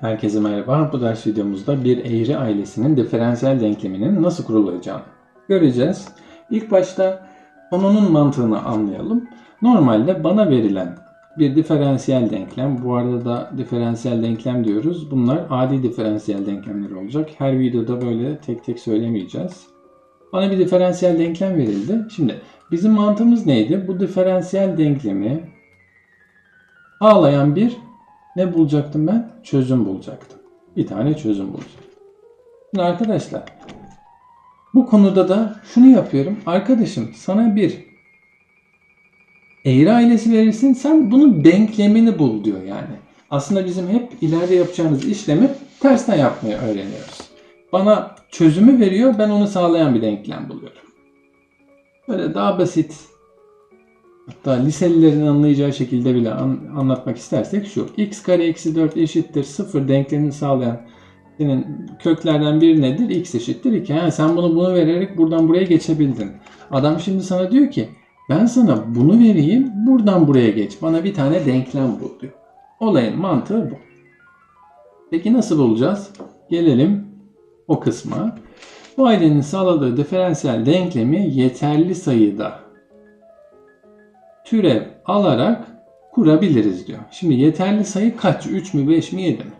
Herkese merhaba. Bu ders videomuzda bir eğri ailesinin diferansiyel denkleminin nasıl kurulacağını göreceğiz. İlk başta konunun mantığını anlayalım. Normalde bana verilen bir diferansiyel denklem, bu arada da diferansiyel denklem diyoruz. Bunlar adi diferansiyel denklemler olacak. Her videoda böyle tek tek söylemeyeceğiz. Bana bir diferansiyel denklem verildi. Şimdi bizim mantığımız neydi? Bu diferansiyel denklemi ağlayan bir ne bulacaktım ben? Çözüm bulacaktım. Bir tane çözüm bulacaktım. Şimdi arkadaşlar bu konuda da şunu yapıyorum. Arkadaşım sana bir eğri ailesi verirsin sen bunun denklemini bul diyor yani. Aslında bizim hep ileride yapacağımız işlemi tersten yapmayı öğreniyoruz. Bana çözümü veriyor ben onu sağlayan bir denklem buluyorum. Böyle daha basit hatta liselilerin anlayacağı şekilde bile an- anlatmak istersek şu. x kare eksi 4 eşittir 0 denklemini sağlayan senin köklerden biri nedir? x eşittir 2. Ha, sen bunu bunu vererek buradan buraya geçebildin. Adam şimdi sana diyor ki ben sana bunu vereyim buradan buraya geç. Bana bir tane denklem bul diyor. Olayın mantığı bu. Peki nasıl bulacağız? Gelelim o kısma. Bu ailenin sağladığı diferansiyel denklemi yeterli sayıda türev alarak kurabiliriz diyor. Şimdi yeterli sayı kaç? 3 mü 5 mi 7 mi?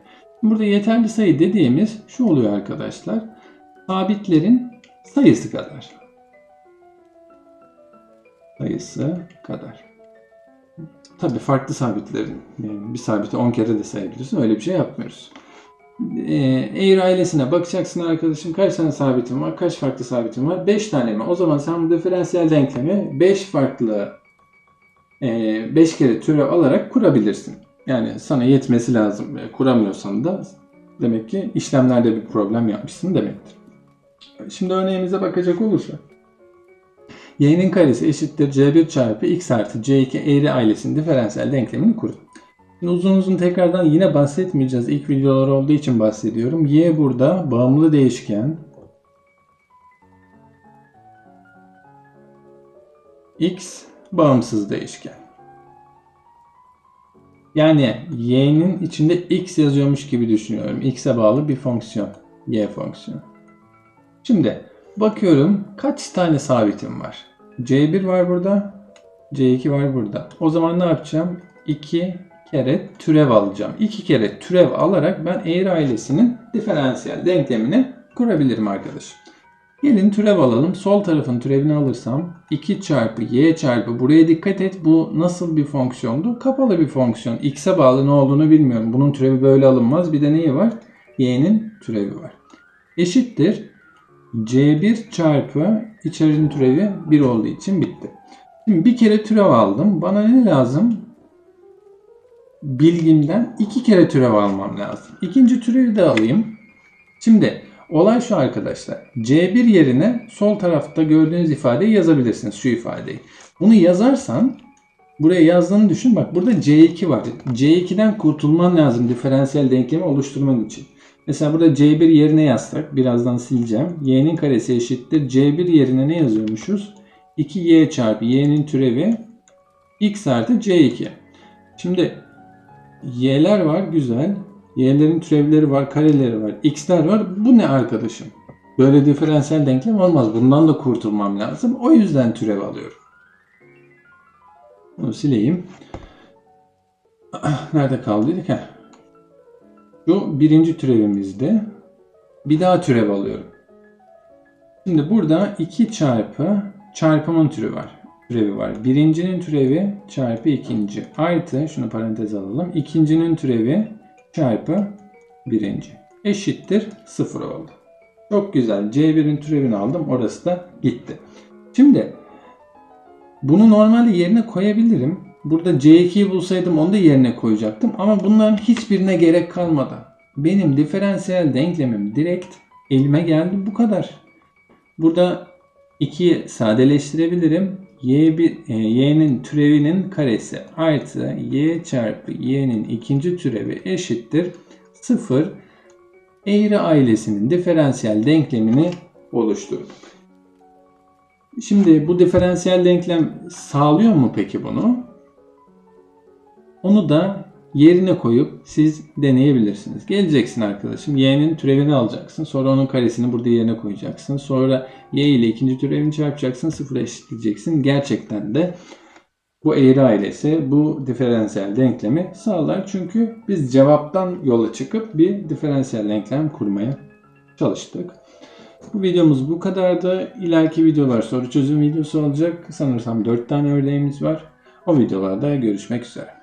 Burada yeterli sayı dediğimiz şu oluyor arkadaşlar. Sabitlerin sayısı kadar. Sayısı kadar. Tabii farklı sabitlerin. Bir sabiti 10 kere de sayabilirsin. Öyle bir şey yapmıyoruz. Ee, Eğri ailesine bakacaksın arkadaşım. Kaç tane sabitin var? Kaç farklı sabitin var? 5 tane mi? O zaman sen bu diferansiyel denklemi 5 farklı 5 kere türev alarak kurabilirsin. Yani sana yetmesi lazım. E, Kuramıyorsan da demek ki işlemlerde bir problem yapmışsın demektir. Şimdi örneğimize bakacak olursak. y'nin karesi eşittir c1 çarpı x artı c2 eğri ailesinin diferansiyel denklemini kurun. Şimdi uzun uzun tekrardan yine bahsetmeyeceğiz. İlk videolar olduğu için bahsediyorum. y burada bağımlı değişken. x bağımsız değişken. Yani y'nin içinde x yazıyormuş gibi düşünüyorum. x'e bağlı bir fonksiyon. y fonksiyonu. Şimdi bakıyorum kaç tane sabitim var. c1 var burada. c2 var burada. O zaman ne yapacağım? 2 kere türev alacağım. 2 kere türev alarak ben eğri ailesinin diferansiyel denklemini kurabilirim arkadaşım. Gelin türev alalım. Sol tarafın türevini alırsam 2 çarpı y çarpı buraya dikkat et. Bu nasıl bir fonksiyondu? Kapalı bir fonksiyon. X'e bağlı ne olduğunu bilmiyorum. Bunun türevi böyle alınmaz. Bir de neyi var? Y'nin türevi var. Eşittir. C1 çarpı içerinin türevi 1 olduğu için bitti. Şimdi bir kere türev aldım. Bana ne lazım? Bilgimden iki kere türev almam lazım. İkinci türevi de alayım. Şimdi Olay şu arkadaşlar. C1 yerine sol tarafta gördüğünüz ifadeyi yazabilirsiniz. Şu ifadeyi. Bunu yazarsan buraya yazdığını düşün. Bak burada C2 var. C2'den kurtulman lazım diferansiyel denklemi oluşturman için. Mesela burada C1 yerine yazsak birazdan sileceğim. Y'nin karesi eşittir. C1 yerine ne yazıyormuşuz? 2Y çarpı Y'nin türevi X artı C2. Şimdi Y'ler var güzel. Y'lerin türevleri var, kareleri var, x'ler var. Bu ne arkadaşım? Böyle diferansiyel denklem olmaz. Bundan da kurtulmam lazım. O yüzden türev alıyorum. Bunu sileyim. Nerede kaldıydık? Heh. Şu birinci türevimizde. Bir daha türev alıyorum. Şimdi burada 2 çarpı çarpımın türü var. Türevi var. Birincinin türevi çarpı ikinci. Artı şunu parantez alalım. İkincinin türevi çarpı birinci eşittir 0 oldu. Çok güzel. C1'in türevini aldım. Orası da gitti. Şimdi bunu normalde yerine koyabilirim. Burada C2'yi bulsaydım onu da yerine koyacaktım. Ama bunların hiçbirine gerek kalmadı. Benim diferansiyel denklemim direkt elime geldi. Bu kadar. Burada 2'yi sadeleştirebilirim. Y1, e, y'nin türevinin karesi artı y çarpı y'nin ikinci türevi eşittir 0 eğri ailesinin diferansiyel denklemini oluşturur. Şimdi bu diferansiyel denklem sağlıyor mu peki bunu? Onu da yerine koyup siz deneyebilirsiniz. Geleceksin arkadaşım. Y'nin türevini alacaksın. Sonra onun karesini burada yerine koyacaksın. Sonra Y ile ikinci türevini çarpacaksın. Sıfıra eşitleyeceksin. Gerçekten de bu eğri ailesi bu diferansiyel denklemi sağlar. Çünkü biz cevaptan yola çıkıp bir diferansiyel denklem kurmaya çalıştık. Bu videomuz bu kadardı. İleriki videolar soru çözüm videosu olacak. Sanırsam 4 tane örneğimiz var. O videolarda görüşmek üzere.